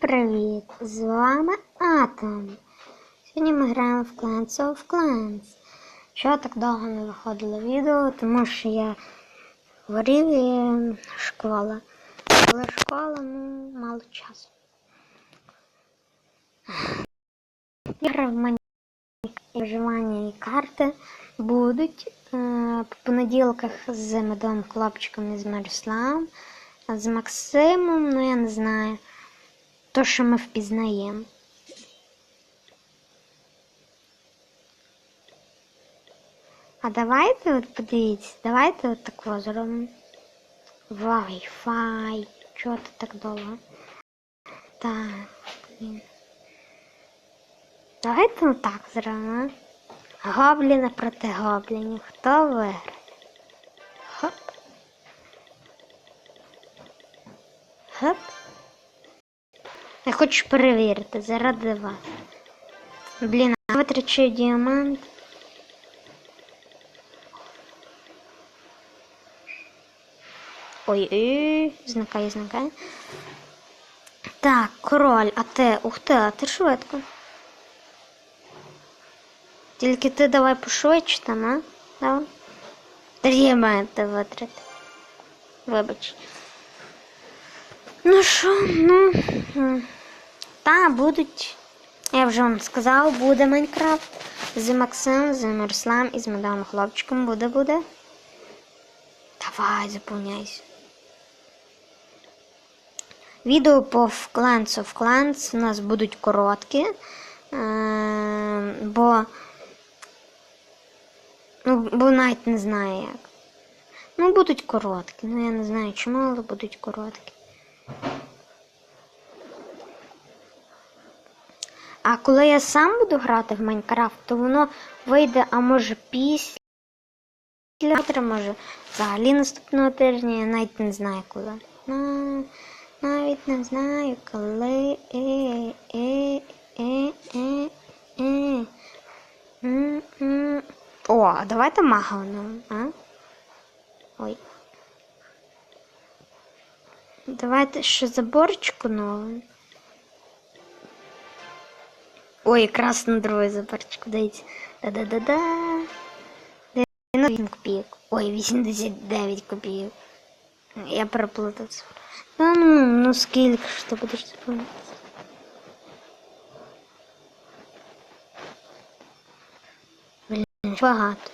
Привіт! З вами Атом. Сьогодні ми граємо в Clans of Clans. Чого так довго не виходило відео, тому що я хворів і школа. Але школа, ну, мало часу. Ігри в мене виживання і карти будуть е, по понеділках з медовим хлопчиком і з Мирославом, з Максимом, ну я не знаю. То, що ми впізнаємо. А давайте от подивіться, давайте от так зробимо. Wi-Fi. Чого ти так довго? Так. блін. Давайте отак зробимо. Гобліни проти гоблінів. Хто виграє? Хочу перевірити заради вас. Блін, а витрачаю діамант. Ой, ой, зникає, зникає. Так, король, а ти, ух ти, а ти швидко. Тільки ти давай пошвидше там, а? Давай. Діаманти витрати. Вибач. Ну що, ну. Та, будуть. Я вже вам сказала, буде Майнкрафт. З Максимом, з Мирославом і з медовим хлопчиком буде, буде. Давай, заповняйся. Відео по Clans of Clans у нас будуть короткі. е, Бо. Ну, бо навіть не знаю як. Ну, будуть короткі. Ну, я не знаю чому, але будуть короткі. А коли я сам буду грати в Майнкрафт, то воно вийде, а може після завтра, може взагалі наступного тижня, я навіть не знаю коли. Навіть не знаю коли. Е, е, е, е. О, давайте магоном, а? Ой. Давайте ще заборчику новим. Ой, на другий заборчику, дивіться. Да-да-да-да. 98 копійок. Ой, 89 копійок. Я переплутав цифру. Та ну, ну скільки ж ти будеш заповнити? Блін, багато.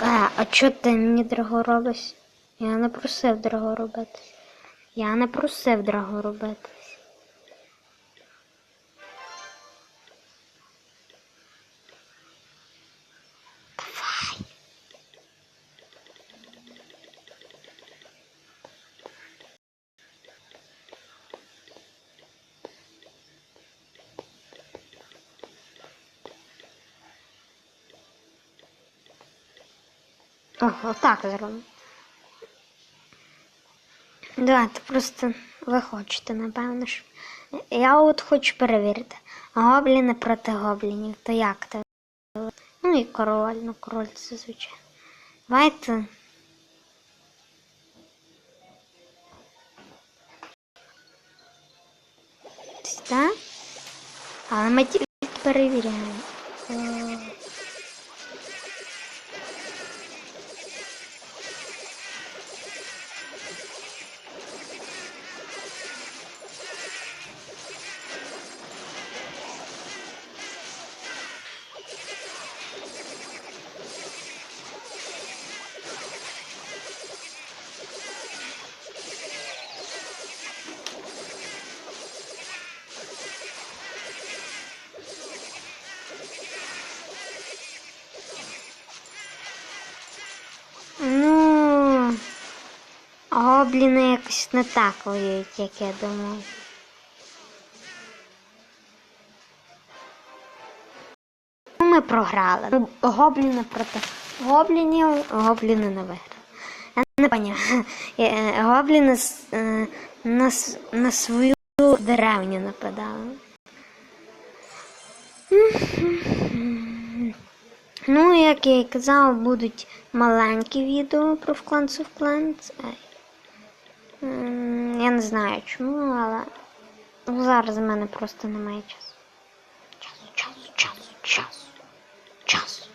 А, а чого ти мені дорого робиш? Я не просив дорого робити. Я не просив дорого робити. Давай. Так зробимо. Давайте просто ви хочете, напевно ж. Я от хочу перевірити. Гобліни проти гоблінів. То як це? Ну і король, ну король це звичайно. Давайте. Так? Але ми тільки перевіряємо. Гобліни якось не так воюють, як я думав. Ми програли. Ну, Гобліни проти гоблінів, гобліни не виграли. Я не поняв. Е, Гобліни е, на, на свою деревню нападали. Ну, як я і казав, будуть маленькі відео про of Clans. Я не знаю чому, але ну, зараз в мене просто немає часу. Часу, часу, часу, часу, часу.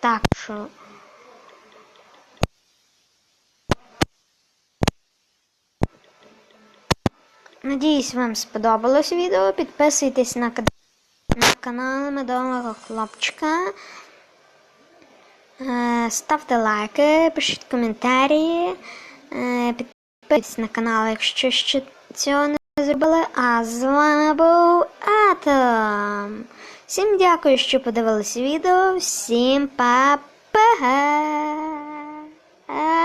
Так що. Надіюсь, вам сподобалось відео. Підписуйтесь на, на канал Медового хлопчика. Е, Ставте лайки, пишіть коментарі, е, підписуйтесь на канал, якщо ще цього не зробили. А з вами був Атом. Всім дякую, що подивилися відео. Всім па-па!